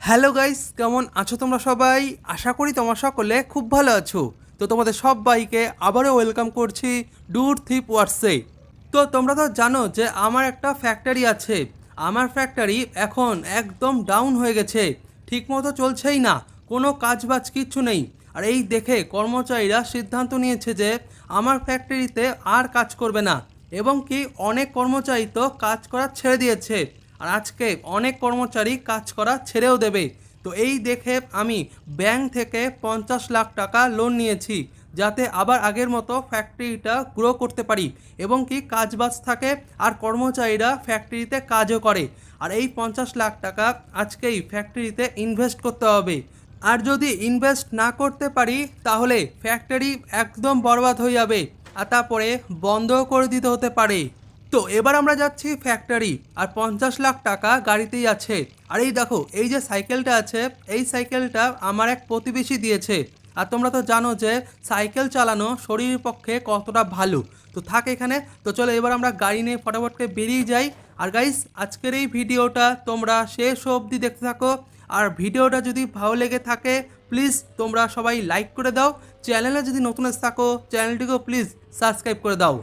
Hello guys, কেমন আছো তোমরা সবাই? আশা করি তোমরা সকলে খুব ভালো আছো। তো তোমাদের সবাইকে আবারও ওয়েলকাম করছি ডুর থিপ ওয়ার্সে তো তোমরা তো জানো যে আমার একটা ফ্যাক্টরি আছে। আমার ফ্যাক্টরি এখন একদম ডাউন হয়ে গেছে। ঠিকমতো চলছেই না, কোনো কাজবাজ কিচ্ছু নেই। আর এই দেখে কর্মচারীরা সিদ্ধান্ত নিয়েছে যে আমার ফ্যাক্টরিতে আর কাজ করবে না। এবং কি অনেক কর্মচারী তো কাজ করা ছেড়ে দিয়েছে। আর আজকে অনেক কর্মচারী কাজ করা ছেড়েও দেবে। তো এই দেখে আমি ব্যাংক থেকে পঞ্চাশ লাখ টাকা লোন নিয়েছি, যাতে আবার আগের মতো ফ্যাক্টরিটা গ্রো করতে পারি এবং কি কাজবাজ থাকে আর কর্মচারীরা ফ্যাক্টরিতে কাজও করে। আর এই পঞ্চাশ লাখ টাকা আজকেই ফ্যাক্টরিতে ইনভেস্ট করতে হবে। আর যদি ইনভেস্ট না করতে পারি, তাহলে ফ্যাক্টরি একদম বরবাদ হয়ে যাবে, আর তারপরে বন্ধও করে দিতে হতে পারে। তো এবার আমরা যাচ্ছি ফ্যাক্টরি আর পঞ্চাশ লাখ টাকা গাড়িতেই আছে। আর এই দেখো, এই যে সাইকেলটা আছে, এই সাইকেলটা আমার এক প্রতিবেশী দিয়েছে। আর তোমরা তো জানো যে সাইকেল চালানো শরীরের পক্ষে কতটা ভালো। তো থাক এখানে, তো চলো এবার আমরা গাড়ি নিয়ে ফটাফট করে বেরিয়ে যাই। আর গাইস আজকের এই ভিডিওটা তোমরা শেষ অবধি দেখতে থাকো। আর ভিডিওটা যদি ভালো লেগে থাকে প্লিজ তোমরা সবাই লাইক করে দাও। চ্যানেলে যদি নতুন থাকো, চ্যানেলটিকেও প্লিজ সাবস্ক্রাইব করে দাও।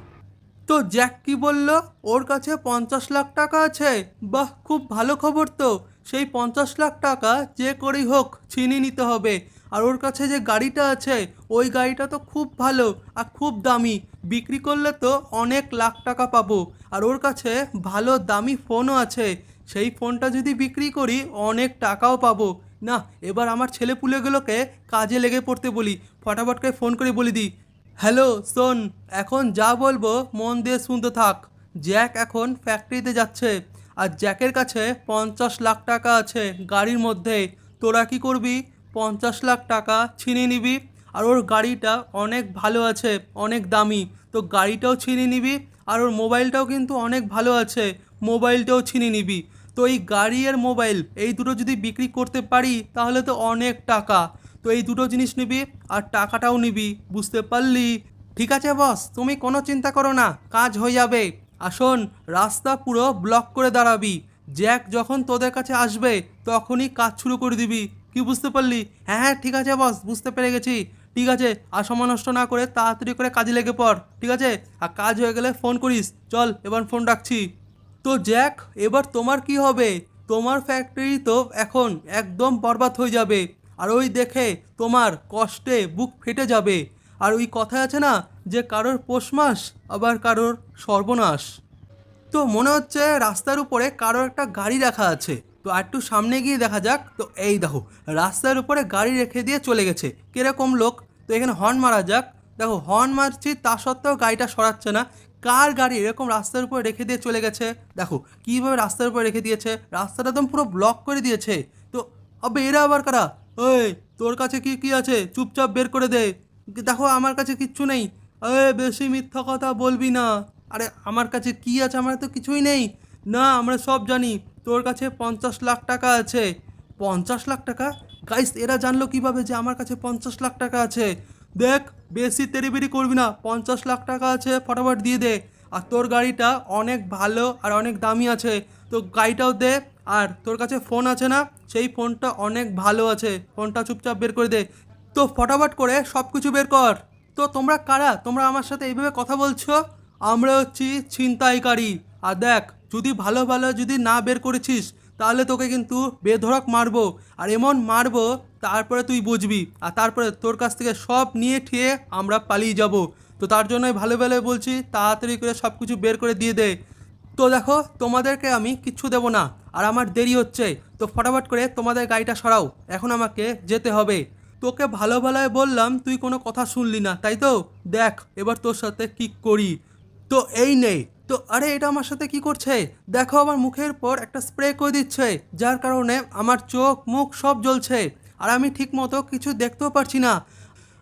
তো জ্যাক কি বলল? ওর কাছে পঞ্চাশ লাখ টাকা আছে। বাহ, খুব ভালো খবর তো। সেই পঞ্চাশ লাখ টাকা যে করেই হোক ছিনিয়ে নিতে হবে। আর ওর কাছে যে গাড়িটা আছে, ওই গাড়িটা তো খুব ভালো আর খুব দামি। বিক্রি করলে তো অনেক লাখ টাকা পাবো। আর ওর কাছে ভালো দামি ফোনও আছে। সেই ফোনটা যদি বিক্রি করি, অনেক টাকাও পাবো। না, এবার আমার ছেলে পুলেগুলোকে কাজে লেগে পড়তে বলি। ফটাফট করে ফোন করে বলে দিই। হ্যালো, শোন, এখন যা বলব মন দিয়ে শুনতে থাক। জ্যাক এখন ফ্যাক্টরিতে যাচ্ছে আর জ্যাকের কাছে পঞ্চাশ লাখ টাকা আছে গাড়ির মধ্যে। তোরা কি করবি? পঞ্চাশ লাখ টাকা ছিনিয়ে নিবি আর ওর গাড়িটা অনেক ভালো আছে, অনেক দামি। তো গাড়িটাও ছিনিয়ে নিবি আর ওর মোবাইলটাও কিন্তু অনেক ভালো আছে, মোবাইলটাও ছিনিয়ে নিবি। তো এই গাড়ি আর মোবাইল, এই দুটো যদি বিক্রি করতে পারি তাহলে তো অনেক টাকা। তো এই দুটো জিনিস নিবি আর টাকাটাও নিবি, বুঝতে পারলি? ঠিক আছে বস, তুমি কোনো চিন্তা করো না, কাজ হয়ে যাবে। আসুন রাস্তা পুরো ব্লক করে দাঁড়াবি। জ্যাক যখন তোদের কাছে আসবে, তখনই কাজ শুরু করে দিবি। কি বুঝতে পারলি? হ্যাঁ হ্যাঁ ঠিক আছে বস, বুঝতে পেরে গেছি। ঠিক আছে, আর সময় নষ্ট না করে তাড়াতাড়ি করে কাজে লেগে পড়, ঠিক আছে? আর কাজ হয়ে গেলে ফোন করিস, চল এবার ফোন রাখছি। তো জ্যাক, এবার তোমার কি হবে? তোমার ফ্যাক্টরি তো এখন একদম বরবাদ হয়ে যাবে। আর ওই দেখে তোমার কষ্টে বুক ফেটে যাবে। আর ওই কথা আছে না যে কারোর পৌষ মাস আবার কারোর সর্বনাশ। তো মনে হচ্ছে রাস্তার উপরে কারোর একটা গাড়ি রাখা আছে। তো একটু সামনে গিয়ে দেখা যাক। তো এই দেখো, রাস্তার উপরে গাড়ি রেখে দিয়ে চলে গেছে। কীরকম লোক? তো এখানে হর্ন মারা যাক। দেখো, হর্ন মারছি, তা সত্ত্বেও গাড়িটা সরাচ্ছে না। কার গাড়ি এরকম রাস্তার উপরে রেখে দিয়ে চলে গেছে? দেখো, কীভাবে রাস্তার উপরে রেখে দিয়েছে? রাস্তাটা একদম পুরো ব্লক করে দিয়েছে। তো, আবে এরা আবার কারা? ওই তোর কাছে কি কি আছে? চুপচাপ বের করে দে। দেখো, আমার কাছে কিচ্ছু নেই। এ বেশি মিথ্যা কথা বলবি না। আরে, আমার কাছে কি আছে আমার তো কিছুই নেই। না, আমরা সব জানি। তোর কাছে পঞ্চাশ লাখ টাকা আছে। পঞ্চাশ লাখ টাকা? গাইস এরা জানলো কীভাবে যে আমার কাছে পঞ্চাশ লাখ টাকা আছে? দেখ, বেশি তেরিবেরি করবি না। পঞ্চাশ লাখ টাকা আছে, ফটাফট দিয়ে দে। আর তোর গাড়িটা অনেক ভালো আর অনেক দামি আছে। তো গাড়িটাও দে। আর তোর কাছে ফোন আছে না? সেই ফোনটা অনেক ভালো আছে। ফোনটা চুপচাপ বের করে দে। তো ফটাফট করে সব কিছু বের কর। তো তোমরা কারা? তোমরা আমার সাথে এইভাবে কথা বলছো? আমরা হচ্ছি ছিনতাইকারী। আর দেখ, যদি ভালো ভালো যদি না বের করেছিস, তাহলে তোকে কিন্তু বেধড়ক মারবো। আর এমন মারবো, তারপরে তুই বুঝবি। আর তারপরে তোর কাছ থেকে সব নিয়ে ঠিয়ে আমরা পালিয়ে যাব। তো তার জন্যই ভালো ভালো বলছি, তাড়াতাড়ি করে সব কিছু বের করে দিয়ে দে। তো দেখো, তোমাদেরকে আমি কিচ্ছু দেবো না। আর আমার দেরি হচ্ছে। তো ফটাফট করে তোমাদের গাড়িটা সরাও। এখন আমাকে যেতে হবে। তোকে ভালো ভালোয় বললাম, তুই কোনো কথা শুনলি না, তাই তো? দেখ, এবার তোর সাথে কি করি। তো এই নেই তো আরে, এটা আমার সাথে কি করছে? দেখো, আমার মুখের পর একটা স্প্রে করে দিচ্ছে, যার কারণে আমার চোখ, মুখ সব জ্বলছে। আর আমি ঠিক মতো কিছু দেখতেও পারছি না।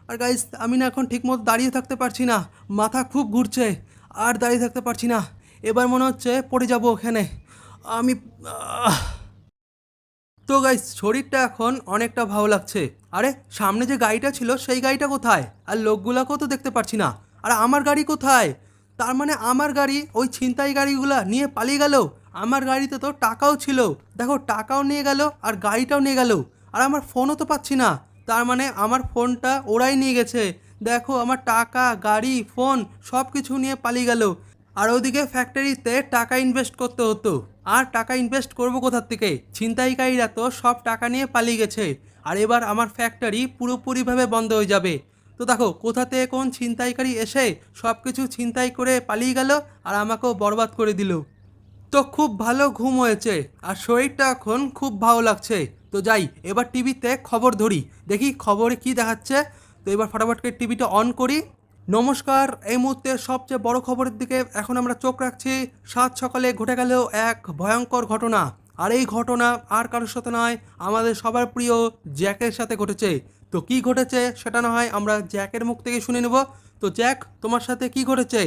আর গাইস আমি না এখন ঠিক মতো দাঁড়িয়ে থাকতে পারছি না। মাথা খুব ঘুরছে। আর দাঁড়িয়ে থাকতে পারছি না। এবার মনে হচ্ছে পড়ে যাব ওখানে। আমি তো গাইস শরীরটা এখন অনেকটা ভালো লাগছে। আরে, সামনে যে গাড়িটা ছিল, সেই গাড়িটা কোথায়? আর লোকগুলাকেও তো দেখতে পাচ্ছি না। আর আমার গাড়ি কোথায়? তার মানে আমার গাড়ি ওই ছিনতাই গাড়িগুলা নিয়ে পালিয়ে গেল। আমার গাড়িতে তো টাকাও ছিল। দেখো, টাকাও নিয়ে গেল আর গাড়িটাও নিয়ে গেল। আর আমার ফোনও তো পাচ্ছি না। তার মানে আমার ফোনটা ওরাই নিয়ে গেছে। দেখো, আমার টাকা, গাড়ি ফোন সব কিছু নিয়ে পালিয়ে গেল। আর ওদিকে ফ্যাক্টরিতে টাকা ইনভেস্ট করতে হতো। আর টাকা ইনভেস্ট করব কোথার থেকে? ছিনতাইকারীরা তো সব টাকা নিয়ে পালিয়ে গেছে। আর এবার আমার ফ্যাক্টরি পুরোপুরিভাবে বন্ধ হয়ে যাবে। তো দেখো, কোথা থেকে কোন ছিনতাইকারী এসে সব কিছু ছিনতাই করে পালিয়ে গেল আর আমাকেও বরবাদ করে দিল। তো খুব ভালো ঘুম হয়েছে আর শরীরটা এখন খুব ভালো লাগছে। তো যাই, এবার টিভিতে খবর ধরি। দেখি খবরে কি দেখাচ্ছে। তো এবার ফটাফট করে টিভিটা অন করি। নমস্কার, এই মুহূর্তে সবচেয়ে বড় খবরের দিকে এখন আমরা চোখ রাখছি। সাত সকালে ঘটে গেল এক ভয়ঙ্কর ঘটনা। আর এই ঘটনা আর কারোর সাথে নয়, আমাদের সবার প্রিয় জ্যাকের সাথে ঘটেছে। তো কি ঘটেছে সেটা না হয় আমরা জ্যাকের মুখ থেকে শুনে নেব। তো জ্যাক, তোমার সাথে কি ঘটেছে?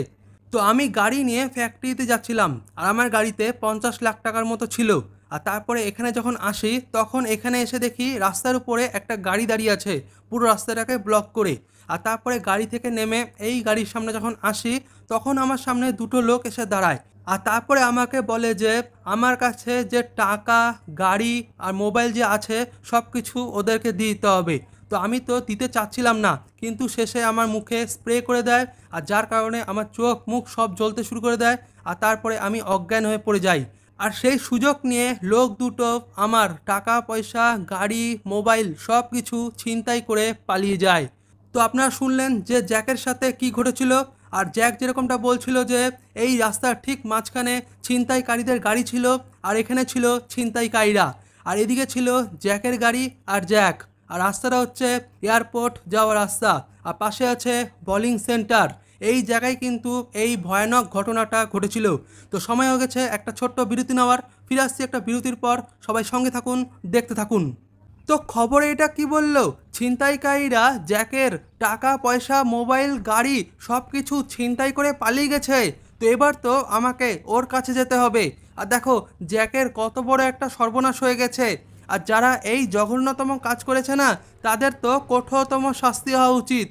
তো আমি গাড়ি নিয়ে ফ্যাক্টরিতে যাচ্ছিলাম। আর আমার গাড়িতে পঞ্চাশ লাখ টাকার মতো ছিল। আর তারপরে এখানে যখন আসি, তখন এখানে এসে দেখি রাস্তার উপরে একটা গাড়ি দাঁড়িয়ে আছে। পুরো রাস্তাটাকে ব্লক করে। আর তারপরে গাড়ি থেকে নেমে এই গাড়ির সামনে যখন আসি, তখন আমার সামনে দুটো লোক এসে দাঁড়ায়। আর তারপরে আমাকে বলে যে, আমার কাছে যে টাকা, গাড়ি আর মোবাইল যে আছে সব কিছু ওদেরকে দিতে হবে। তো আমি তো দিতে চাচ্ছিলাম না, কিন্তু শেষে আমার মুখে স্প্রে করে দেয় আর যার কারণে আমার চোখ মুখ সব জ্বলতে শুরু করে দেয় আর তারপরে আমি অজ্ঞান হয়ে পড়ে যাই। আর সেই সুযোগ নিয়ে লোক দুটো আমার টাকা, পয়সা, গাড়ি, মোবাইল সব কিছু ছিনতাই করে পালিয়ে যায়। তো আপনারা শুনলেন যে জ্যাকের সাথে কি ঘটেছিল, আর জ্যাক যেরকমটা বলছিল যে এই রাস্তার ঠিক মাঝখানে ছিনতাইকারীদের গাড়ি ছিল, আর এখানে ছিল ছিনতাইকারীরা। আর এদিকে ছিল জ্যাকের গাড়ি আর জ্যাক। আর রাস্তাটা হচ্ছে এয়ারপোর্ট যাওয়ার রাস্তা। আর পাশে আছে বোলিং সেন্টার। এই জায়গায় কিন্তু এই ভয়ানক ঘটনাটা ঘটেছিল। তো সময় হয়ে গেছে একটা ছোট্ট বিরতি নেওয়ার। ফিরে আসছি একটা বিরতির পর। সবাই সঙ্গে থাকুন, দেখতে থাকুন। তো খবরে এটা কি বলল? ছিনতাইকারীরা, জ্যাকের, টাকা, পয়সা, মোবাইল, গাড়ি সব কিছু ছিনতাই করে পালিয়ে গেছে। তো এবার তো আমাকে ওর কাছে যেতে হবে। আর দেখো, জ্যাকের কত বড় একটা সর্বনাশ হয়ে গেছে। আর যারা এই জঘন্যতম কাজ করেছে না, তাদের তো কঠোরতম শাস্তি হওয়া উচিত।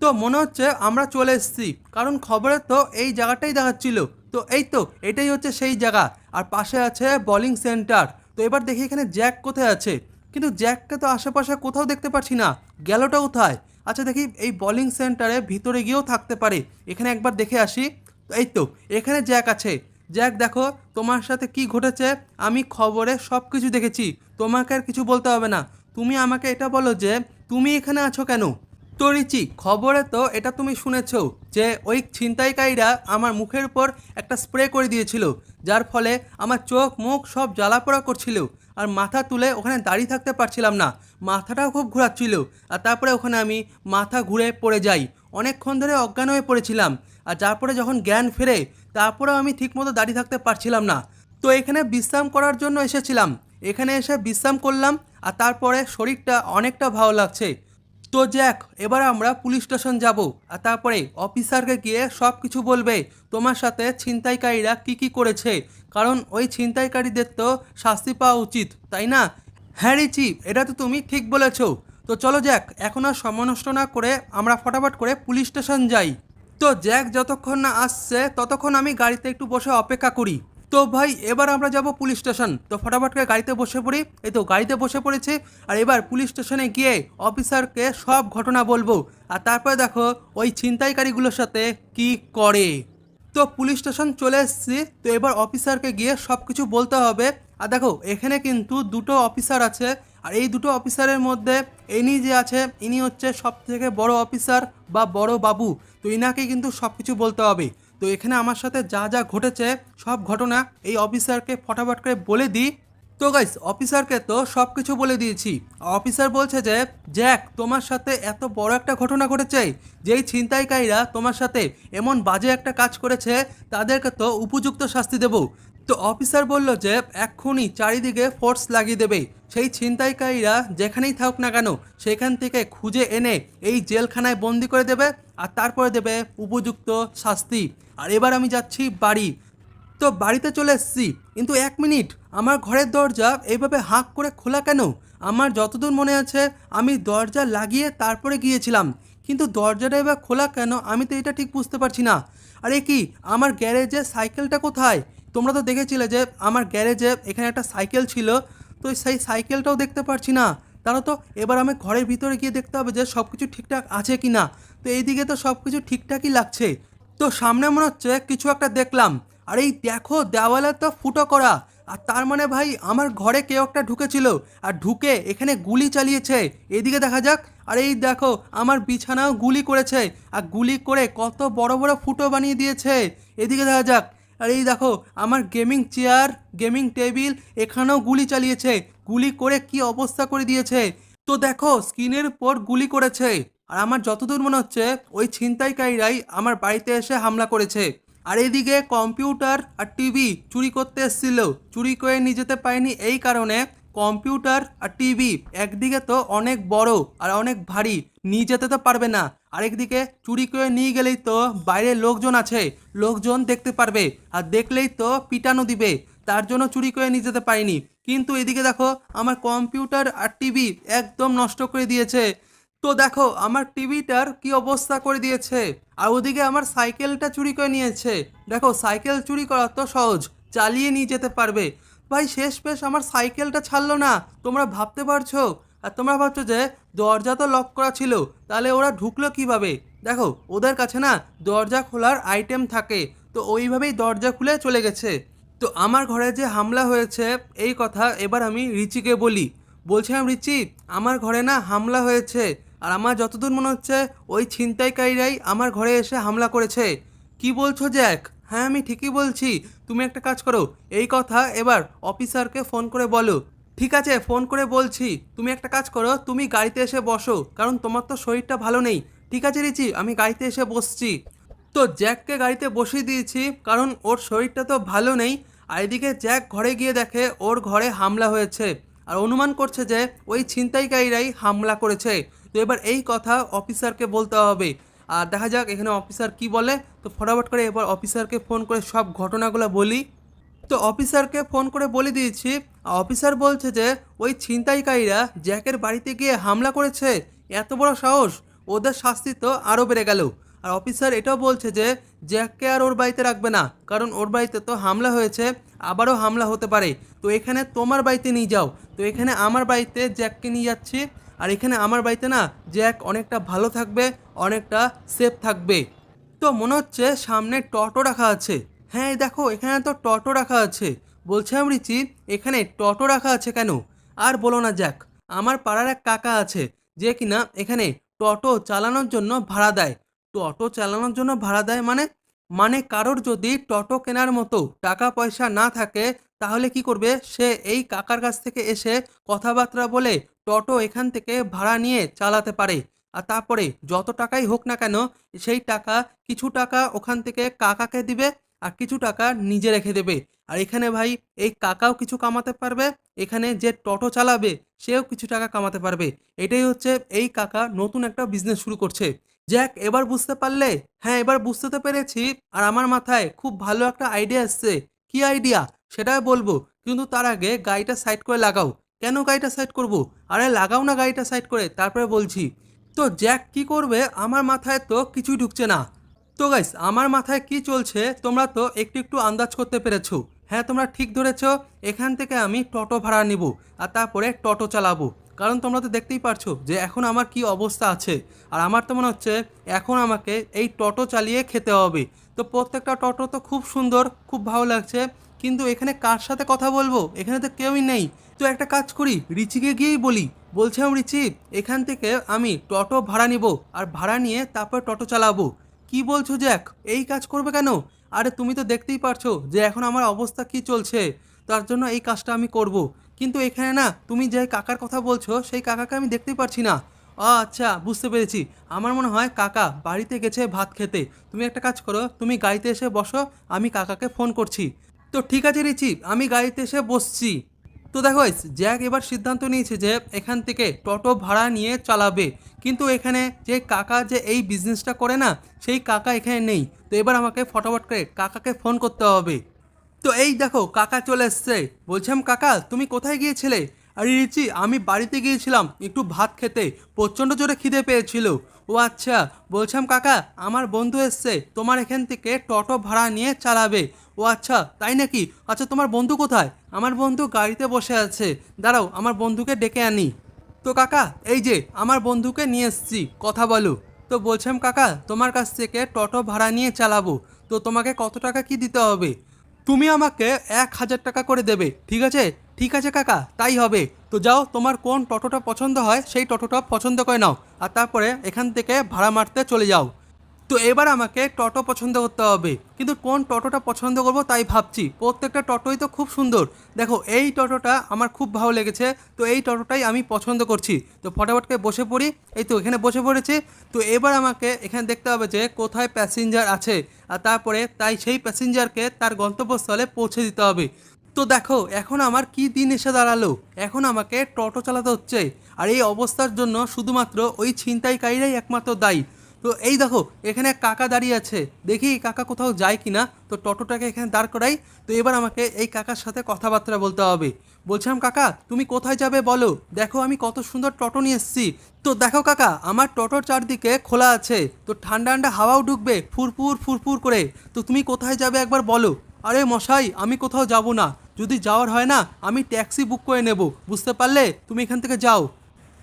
তো মনে হচ্ছে আমরা চলে এসেছি। কারণ খবরে তো এই জায়গাটাই দেখাচ্ছিল। তো এই তো, এটাই হচ্ছে সেই জায়গা। আর পাশে আছে বোলিং সেন্টার তো এবার দেখি এখানে জ্যাক কোথায় আছে। কিন্তু জ্যাককে তো আশেপাশে কোথাও দেখতে পাচ্ছি না। গেলটা কোথায়? আচ্ছা দেখি, এই বোলিং সেন্টারে ভিতরে গিয়েও থাকতে পারে। এখানে একবার দেখে আসি। এই তো, এখানে জ্যাক আছে। জ্যাক, দেখো, তোমার সাথে কি ঘটেছে? আমি খবরে সব কিছু দেখেছি। তোমাকে আর কিছু বলতে হবে না। তুমি আমাকে এটা বলো যে, তুমি এখানে আছো কেন? তো রিচি, খবরে তো এটা তুমি শুনেছ যে, ওই ছিনতাইকারীরা আমার মুখের উপর একটা স্প্রে করে দিয়েছিল, যার ফলে আমার চোখ, মুখ সব জ্বালাপোড়া করছিল। আর মাথা তুলে ওখানে দাঁড়িয়ে থাকতে পারছিলাম না। মাথাটাও খুব ঘোরাচ্ছিল। আর তারপরে ওখানে আমি মাথা ঘুরে পড়ে যাই। অনেকক্ষণ ধরে অজ্ঞান হয়ে পড়েছিলাম। আর তারপরে যখন জ্ঞান ফেরে, তারপরেও আমি ঠিকমতো দাঁড়িয়ে থাকতে পারছিলাম না। তো এখানে বিশ্রাম করার জন্য এসেছিলাম। এখানে এসে বিশ্রাম করলাম। আর তারপরে শরীরটা অনেকটা ভালো লাগছে। তো জ্যাক এবার আমরা পুলিশ স্টেশন যাব। আর তারপরে অফিসারকে গিয়ে সব কিছু বলবে, তোমার সাথে ছিনতাইকারীরা কি কি করেছে? কারণ ওই ছিনতাইকারীদের তো শাস্তি পাওয়া উচিত, তাই না? হ্যাঁ রিচি এটা তো তুমি ঠিক বলেছ। তো চলো জ্যাক এখন আর সময় নষ্ট না করে আমরা ফটাফট করে পুলিশ স্টেশন যাই। তো জ্যাক যতক্ষণ না আসছে, ততক্ষণ আমি গাড়িতে একটু বসে অপেক্ষা করি। তো ভাই, এবার আমরা যাব পুলিশ স্টেশন। তো ফটাফট করে গাড়িতে বসে পড়ি। এই তো গাড়িতে বসে পড়েছি। আর এবার পুলিশ স্টেশনে গিয়ে অফিসারকে সব ঘটনা বলব। আর তারপরে দেখো, ওই ছিনতাইকারীগুলোর সাথে কি করে। তো পুলিশ স্টেশন চলে এসেছি। তো এবার অফিসারকে গিয়ে সব কিছু বলতে হবে। আর দেখো, এখানে কিন্তু দুটো অফিসার আছে। আর এই দুটো অফিসারের মধ্যে ইনি যে আছে, ইনি হচ্ছে সব থেকে বড় অফিসার বা বড় বাবু। তো ইনাকে কিন্তু সব কিছু বলতে হবে। তো এখানে আমার সাথে যা যা ঘটেছে, সব ঘটনা এই অফিসারকে ফটাফট করে বলে দিই। তো গাইস অফিসারকে তো সব কিছু বলে দিয়েছি। অফিসার বলছে যে, জ্যাক, তোমার সাথে এত বড় একটা ঘটনা ঘটেছে, যেই ছিনতাইকারীরা তোমার সাথে এমন বাজে একটা কাজ করেছে, তাদেরকে তো উপযুক্ত শাস্তি দেব। তো অফিসার বলল যে, এক্ষুনি চারিদিকে ফোর্স লাগিয়ে দেবে। সেই ছিনতাইকারীরা যেখানেই থাকুক না কেন, সেখান থেকে খুঁজে এনে এই জেলখানায় বন্দি করে দেবে আর তারপরে দেবে উপযুক্ত শাস্তি। আর এবার আমি যাচ্ছি বাড়ি। তো বাড়িতে চলে এসেছি। কিন্তু এক মিনিট, আমার ঘরের দরজা এইভাবে হাঁক করে খোলা কেন? আমার যতদূর মনে আছে, আমি দরজা লাগিয়ে তারপরে গিয়েছিলাম। কিন্তু দরজাটা এবার খোলা কেন? আমি তো এটা ঠিক বুঝতে পারছি না। আরে কি, আমার গ্যারেজে সাইকেলটা কোথায়? তোমরা তো দেখেছিলে যে আমার গ্যারেজে এখানে একটা সাইকেল ছিল, তো সেই সাইকেলটাও দেখতে পারছি না। তারা তো, এবার আমি ঘরের ভিতরে গিয়ে দেখতে হবে যে সব কিছু ঠিকঠাক আছে কি না তো এইদিকে তো সব কিছু ঠিকঠাকই লাগছে। তো সামনে মনে হচ্ছে কিছু একটা দেখলাম। আর এই দেখো, দেওয়ালে তো ফুটো করা। আর তার মানে ভাই, আমার ঘরে কেউ একটা ঢুকেছিল। আর ঢুকে এখানে গুলি চালিয়েছে। এদিকে দেখা যাক। আর এই দেখো, আমার বিছানাও গুলি করেছে। আর গুলি করে কত বড় বড় ফুটো বানিয়ে দিয়েছে। এদিকে দেখা যাক। আর এই দেখো, আমার গেমিং চেয়ার গেমিং টেবিল এখানেও গুলি চালিয়েছে। গুলি করে কি অবস্থা করে দিয়েছে? তো দেখো স্ক্রিনের পর গুলি করেছে। আর আমার যতদূর মনে হচ্ছে, ওই ছিনতাইকারীরাই আমার বাড়িতে এসে হামলা করেছে। আর এদিকে কম্পিউটার আর টিভি চুরি করতে এসেছিল। চুরি করে নিয়ে যেতে পারেনি এই কারণে। কম্পিউটার আর টিভি একদিকে তো অনেক বড় আর অনেক ভারী, নিয়ে যেতে তো পারবে না। আরেকদিকে চুরি করে নিয়ে গেলেই তো বাইরে লোকজন আছে, লোকজন দেখতে পারবে আর দেখলেই তো পিটানো দিবে। তার জন্য চুরি করে নিয়ে যেতে পারিনি। কিন্তু এদিকে দেখো, আমার কম্পিউটার আর টিভি একদম নষ্ট করে দিয়েছে। তো দেখো, আমার টিভিটার কি অবস্থা করে দিয়েছে? আর ওদিকে আমার সাইকেলটা চুরি করে নিয়েছে। দেখো, সাইকেল চুরি করা তো সহজ, চালিয়ে নিয়ে যেতে পারবে। ভাই, শেষ পেশ আমার সাইকেলটা ছাড়লো না। তোমরা ভাবতে পারছ? আর তোমরা ভাবছ যে দরজা তো লক করা ছিল, তাহলে ওরা ঢুকলো কীভাবে? দেখো, ওদের কাছে না দরজা খোলার আইটেম থাকে, তো ওইভাবেই দরজা খুলে চলে গেছে। তো আমার ঘরে যে হামলা হয়েছে, এই কথা এবার আমি রিচিকে বলি। বলছিলাম, রিচি, আমার ঘরে না হামলা হয়েছে, আর আমার যতদূর মনে হচ্ছে, ওই ছিনতাইকারীরাই আমার ঘরে এসে হামলা করেছে। কি বলছো জ্যাক? হ্যাঁ আমি ঠিকই বলছি। তুমি একটা কাজ করো। এই কথা এবার অফিসারকে ফোন করে বলো। ঠিক আছে, ফোন করে বলছি। তুমি একটা কাজ করো, তুমি গাড়িতে এসে বসো, কারণ তোমার তো শরীরটা ভালো নেই। ঠিক আছে, রিচি, আমি গাড়িতে এসে বসছি। তো জ্যাককে গাড়িতে বসিয়ে দিয়েছি, কারণ ওর শরীরটা তো ভালো নেই। আর এদিকে জ্যাক ঘরে গিয়ে দেখে ওর ঘরে হামলা হয়েছে। আর অনুমান করছে যে ওই ছিনতাইকারীরাই হামলা করেছে। তো এবার এই কথা অফিসারকে বলতে হবে। আর দেখা যাক এখানে অফিসার কি বলে। তো ফটাফট করে এবার অফিসারকে ফোন করে সব ঘটনাগুলো বলি। তো অফিসারকে ফোন করে বলে দিয়েছি, অফিসার বলছে যে, ওই ছিনতাইকারীরা জ্যাকের বাড়িতে গিয়ে হামলা করেছে, এত বড় সাহস, ওদের শাস্তি তো আরও বেড়ে গেল। আর অফিসার এটাও বলছে যে, জ্যাককে আর ওর বাড়িতে রাখবে না, কারণ ওর বাড়িতে তো হামলা হয়েছে, আবারও হামলা হতে পারে। তো এখানে তোমার বাড়িতে নিয়ে যাও, তো এখানে আমার বাড়িতে জ্যাককে নিয়ে যাচ্ছি, আর এখানে আমার বাড়িতে না জ্যাক অনেকটা ভালো থাকবে, অনেকটা সেফ থাকবে। তো মনে হচ্ছে সামনে টটো রাখা আছে। হ্যাঁ দেখো, এখানে তো টটো রাখা আছে। বলছিলাম রিচি, এখানে টটো রাখা আছে কেন? আর বলো না যাক, আমার পাড়ার এক কাকা আছে, যে কিনা এখানে টোটো চালানোর জন্য ভাড়া দেয়। টোটো চালানোর জন্য ভাড়া দেয় মানে? মানে কারোর যদি টোটো কেনার মতো টাকা পয়সা না থাকে, তাহলে কি করবে? সে এই কাকার কাছ থেকে এসে কথাবার্তা বলে টোটো এখান থেকে ভাড়া নিয়ে চালাতে পারে। আর তারপরে যত টাকাই হোক না কেন, সেই টাকা কিছু টাকা ওখান থেকে কাকাকে দিবে আর কিছু টাকা নিজে রেখে দেবে। আর এখানে ভাই, এই কাকাও কিছু কামাতে পারবে, এখানে যে টোটো চালাবে, সেও কিছু টাকা কামাতে পারবে। এটাই হচ্ছে এই কাকা নতুন একটা বিজনেস শুরু করছে। জ্যাক এবার বুঝতে পারলে হ্যাঁ এবার বুঝতে তো পেরেছি। আর আমার মাথায় খুব ভালো একটা আইডিয়া এসছে কি আইডিয়া সেটাই বলব। কিন্তু তার আগে গাড়িটা সাইড করে লাগাও। কেন গাড়িটা সাইড করব? আরে, লাগাও না গাড়িটা সাইড করে। তারপরে বলছি তো জ্যাক কি করবে? আমার মাথায় তো কিছুই ঢুকছে না। তো গাইস আমার মাথায় কি চলছে? তোমরা তো একটু একটু আন্দাজ করতে পেরেছ। হ্যাঁ তোমরা ঠিক ধরেছো। এখান থেকে আমি টোটো ভাড়া নিব আর তারপরে টোটো চালাবো। কারণ তোমরা তো দেখতেই পারছ যে এখন আমার কি অবস্থা আছে। আর আমার তো মনে হচ্ছে এখন আমাকে এই টোটো চালিয়ে খেতে হবে। তো প্রত্যেকটা টোটো তো খুব সুন্দর, খুব ভালো লাগছে। কিন্তু এখানে কার সাথে কথা বলব? এখানে তো কেউই নেই। তো একটা কাজ করি, রিচিকে গিয়েই বলি। বলছিলাম রিচি, এখান থেকে আমি টোটো ভাড়া নিব আর ভাড়া নিয়ে তারপর টোটো চালাবো। কি বলছো জ্যাক? এই কাজ করবে কেন? আরে তুমি তো দেখতেই পারছ যে এখন আমার অবস্থা কি চলছে। তার জন্য এই কাজটা আমি করব। কিন্তু এখানে না, তুমি যে কাকার কথা বলছো, সেই কাকাকে আমি দেখতেই পারছি না। ও আচ্ছা বুঝতে পেরেছি। আমার মনে হয় কাকা বাড়িতে গেছে ভাত খেতে। তুমি একটা কাজ করো, তুমি গাড়িতে এসে বসো, আমি কাকাকে ফোন করছি। তো ঠিক আছে রিচি, আমি গাড়িতে এসে বসছি। তো দেখো জ্যাক এবার সিদ্ধান্ত নিয়েছে যে এখান থেকে টোটো ভাড়া নিয়ে চালাবে। কিন্তু এখানে যে কাকা যে এই বিজনেসটা করে না, সেই কাকা এখানে নেই। তো এবার আমাকে ফটাফট করে কাকাকে ফোন করতে হবে। তো এই দেখো, কাকা চলে এসছে। বলছিলাম কাকা, তুমি কোথায় গিয়েছিলে? আরে রিচি, আমি বাড়িতে গিয়েছিলাম একটু ভাত খেতে। প্রচণ্ড জোরে খিদে পেয়েছিল। ও আচ্ছা। বলছিলাম কাকা, আমার বন্ধু এসছে। তোমার এখান থেকে টোটো ভাড়া নিয়ে চালাবে। ও আচ্ছা তাই নাকি? আচ্ছা তোমার বন্ধু কোথায়? আমার বন্ধু গাড়িতে বসে আছে। দাঁড়াও, আমার বন্ধুকে ডেকে আনি। তো কাকা, এই যে, আমার বন্ধুকে নিয়ে এসেছি, কথা বলো। তো বলছিলাম কাকা, তোমার কাছ থেকে টোটো ভাড়া নিয়ে চালাবো। তো তোমাকে কত টাকা কি দিতে হবে? তুমি আমাকে এক হাজার টাকা করে দেবে, ঠিক আছে? ঠিক আছে, কাকা, তাই হবে। তো যাও, তোমার কোন টোটোটা পছন্দ হয়, সেই টোটোটা পছন্দ করে নাও। আর তারপরে এখান থেকে ভাড়া মারতে চলে যাও। তো এবার আমাকে টোটো পছন্দ করতে হবে। কিন্তু কোন টোটোটা পছন্দ করব তাই ভাবছি। প্রত্যেকটা টোটোই তো খুব সুন্দর। দেখো, এই টোটোটা আমার খুব ভালো লেগেছে। তো এই টোটোটাই আমি পছন্দ করছি। তো ফটাফটকে বসে পড়ি। এই তো এখানে বসে পড়েছি। তো এবার আমাকে এখানে দেখতে হবে যে কোথায় প্যাসেঞ্জার আছে। আর তারপরে তাই সেই প্যাসেঞ্জারকে তার গন্তব্যস্থলে পৌঁছে দিতে হবে। তো দেখো, এখন আমার কি দিন এসে দাঁড়াল? এখন আমাকে টোটো চালাতে হচ্ছে। আর এই অবস্থার জন্য শুধুমাত্র ওই ছিনতাইকারীরাই একমাত্র দায়ী। তো এই দেখো, এখানে এক কাকা দাঁড়িয়ে আছে। দেখি কাকা কোথাও যায় কিনা? তো টোটোটাকে এখানে দাঁড় করাই। তো এবার আমাকে এই কাকার সাথে কথাবার্তা বলতে হবে। বলছিলাম, কাকা, তুমি কোথায় যাবে বলো? দেখো, আমি কত সুন্দর টোটো নিয়ে এসেছি। তো দেখো, কাকা, আমার টোটোর চারদিকে খোলা আছে। তো ঠান্ডা ঠান্ডা হাওয়াও ঢুকবে ফুরফুর ফুরফুর করে। তো তুমি কোথায় যাবে একবার বলো? আরে মশাই, আমি কোথাও যাব না। যদি যাওয়ার হয় না, আমি ট্যাক্সি বুক করে নেব। বুঝতে পারলে? তুমি এখান থেকে যাও।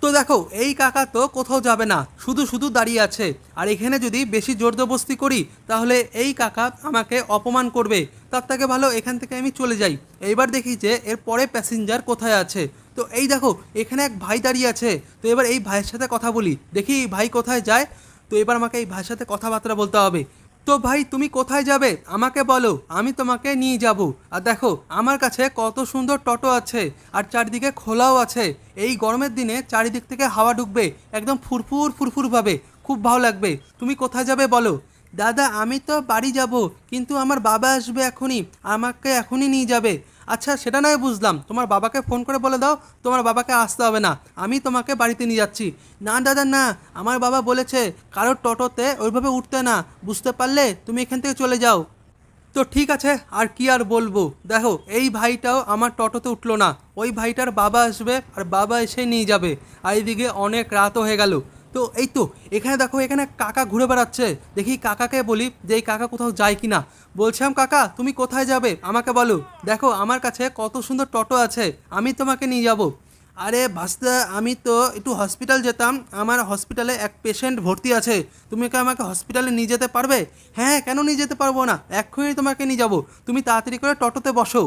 তো দেখো, এই কাকা তো কোথাও যাবে না, শুধু শুধু দাঁড়িয়ে আছে। আর এখানে যদি বেশি জোরদবস্তি করি, তাহলে এই কাকা আমাকে অপমান করবে। তার থেকে ভালো এখান থেকে আমি চলে যাই। এইবার দেখি যে এর পরে প্যাসেঞ্জার কোথায় আছে। তো এই দেখো, এখানে এক ভাই দাঁড়িয়ে আছে। তো এবার এই ভাইয়ের সাথে কথা বলি। দেখি এই ভাই কোথায় যায়? তো এবার আমাকে এই ভাইয়ের সাথে কথাবার্তা বলতে হবে। তো ভাই, তুমি কোথায় যাবে? আমাকে বলো, আমি তোমাকে নিয়ে যাব। আর দেখো, আমার কাছে কত সুন্দর টটো আছে, আর চারিদিকে খোলাও আছে। এই গরমের দিনে চারিদিক থেকে হাওয়া ঢুকবে, একদম ফুরফুর, ফুরফুরভাবে। খুব ভালো লাগবে। তুমি কোথায় যাবে বলো? দাদা, আমি তো বাড়ি যাব, কিন্তু আমার বাবা আসবে এখনই, আমাকে এখনই নিয়ে যাবে। আচ্ছা সেটা নয়, বুঝলাম। তোমার বাবাকে ফোন করে বলে দাও, তোমার বাবাকে আসতে হবে না। আমি তোমাকে বাড়িতে নিয়ে যাচ্ছি। না, দাদা, না। আমার বাবা বলেছে, কারোর টোটোতে ওইভাবে উঠতে না। বুঝতে পারলে তুমি এখান থেকে চলে যাও। তো ঠিক আছে, আর কি আর বলব? দেখো, এই ভাইটাও আমার টোটোতে উঠল না। ওই ভাইটার বাবা আসবে, আর বাবা এসে নিয়ে যাবে। আর এইদিকে অনেক রাতও হয়ে গেল। তো এই তো, এখানে দেখো, এখানে কাকা ঘুরে বেড়াচ্ছে। দেখি কাকাকে বলি যে এই কাকা কোথাও যায় কি না বলছিলাম কাকা, তুমি কোথায় যাবে? আমাকে বলো। দেখো, আমার কাছে কত সুন্দর টোটো আছে, আমি তোমাকে নিয়ে যাব। আরে ভাস্তা, আমি তো একটু হসপিটাল যেতাম। আমার হসপিটালে এক পেশেন্ট ভর্তি আছে। তুমি কি আমাকে হসপিটালে নিয়ে যেতে পারবে? হ্যাঁ কেন নিয়ে যেতে পারব না? এক্ষুনি তোমাকে নিয়ে যাব। তুমি তাড়াতাড়ি করে টোটোতে বসো।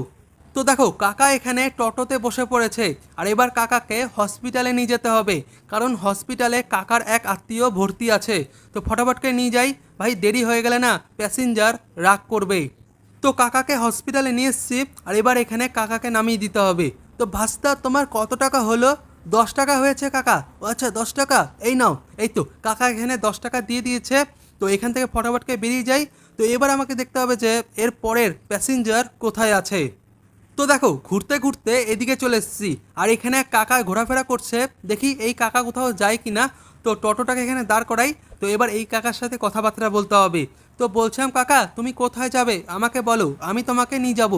তো দেখো, কাকা এখানে টোটোতে বসে পড়েছে। আর এবার কাকাকে হসপিটালে নিয়ে যেতে হবে। কারণ হসপিটালে কাকার এক আত্মীয় ভর্তি আছে। তো ফটাফটকে নিয়ে যাই। ভাই, দেরি হয়ে গেলে না প্যাসেঞ্জার রাগ করবে। তো কাকাকে হসপিটালে নিয়ে এসছি। আর এবার এখানে কাকাকে নামিয়ে দিতে হবে। তো ভাস্তা, তোমার কত টাকা হলো? দশ টাকা হয়েছে কাকা। ও আচ্ছা দশ টাকা। এই নাও। এই তো, কাকা এখানে দশ টাকা দিয়ে দিয়েছে। তো এখান থেকে ফটাফটকে বেরিয়ে যাই। তো এবার আমাকে দেখতে হবে যে, এর পরের প্যাসেঞ্জার কোথায় আছে? তো দেখো, ঘুরতে ঘুরতে এদিকে চলে এসেছি। আর এখানে এক কাকা ঘোরাফেরা করছে। দেখি এই কাকা কোথাও যায় কি না তো টোটোটাকে এখানে দাঁড় করাই। তো এবার এই কাকার সাথে কথাবার্তা বলতে হবে। তো বলছিলাম, কাকা, তুমি কোথায় যাবে? আমাকে বলো, আমি তোমাকে নিয়ে যাব।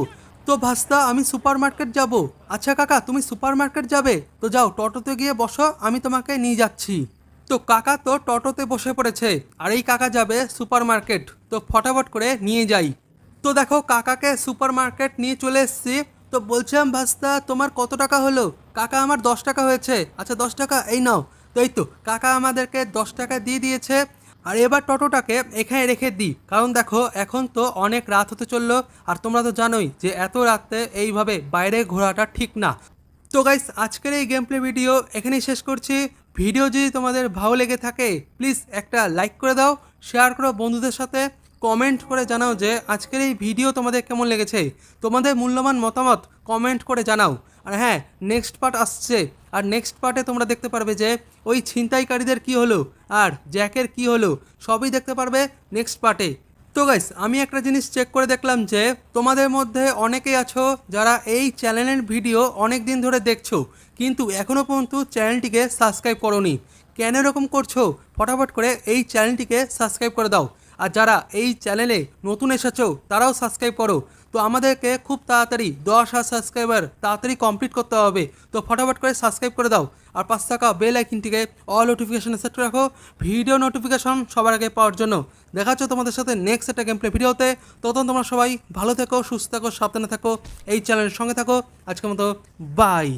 তো ভাস্তা, আমি সুপার মার্কেট যাব। আচ্ছা কাকা, তুমি সুপার মার্কেট যাবে? তো যাও, টোটোতে গিয়ে বসো, আমি তোমাকে নিয়ে যাচ্ছি। তো কাকা তো টোটোতে বসে পড়েছে। আর এই কাকা যাবে সুপার মার্কেট তো ফটাফট করে নিয়ে যাই। তো দেখো কাকাকে সুপার মার্কেট নিয়ে চলে এসেছি। তো বলছিলাম ভাস্তা, তোমার কত টাকা হলো? কাকা, আমার দশ টাকা হয়েছে। আচ্ছা দশ টাকা? এই নাও। তো এই তো, কাকা আমাদেরকে দশ টাকা দিয়ে দিয়েছে। আর এবার টোটোটাকে এখানে রেখে দিই। কারণ দেখো, এখন তো অনেক রাত হতে চলল। আর তোমরা তো জানোই যে এত রাতে এইভাবে বাইরে ঘোরাটা ঠিক না। তো গাইস আজকের এই গেম প্লে ভিডিও এখানেই শেষ করছি। ভিডিও যদি তোমাদের ভালো লেগে থাকে প্লিজ একটা লাইক করে দাও শেয়ার করো বন্ধুদের সাথে। কমেন্ট করে জানাও যে আজকের এই ভিডিও তোমাদের কেমন লেগেছে? তোমাদের মূল্যবান মতামত কমেন্ট করে জানাও। আর হ্যাঁ নেক্সট পার্ট আসছে। আর নেক্সট পার্টে তোমরা দেখতে পারবে যে ওই ছিনতাইকারীদের কি হলো? আর জ্যাকের কি হলো? সবই দেখতে পারবে নেক্সট পার্টে তো গাইস আমি একটা জিনিস চেক করে দেখলাম যে তোমাদের মধ্যে অনেকেই আছো যারা এই চ্যানেলের ভিডিও অনেক দিন ধরে দেখছ, কিন্তু এখনও পর্যন্ত চ্যানেলটিকে সাবস্ক্রাইব করোনি। কেন এরকম করছ? ফটাফট করে এই চ্যানেলটিকে সাবস্ক্রাইব করে দাও। আর যারা এই চ্যানেলে নতুন এসেছ, তারাও সাবস্ক্রাইব করো। তো আমাদেরকে খুব তাড়াতাড়ি দশ হাজার সাবস্ক্রাইবার তাড়াতাড়ি কমপ্লিট করতে হবে। তো ফটাফট করে সাবস্ক্রাইব করে দাও। আর পাঁচ টাকা বেল আইকনটিকে অল নোটিফিকেশনে সেট রাখো। ভিডিও নোটিফিকেশন সবার আগে পাওয়ার জন্য। দেখা হচ্ছে তোমাদের সাথে নেক্সট একটা গেম প্লে ভিডিওতে ততক্ষণ তোমরা সবাই ভালো থেকো, সুস্থ থাকো, সাবধানে থাকো, এই চ্যানেলের সঙ্গে থাকো। আজকের মতো বাই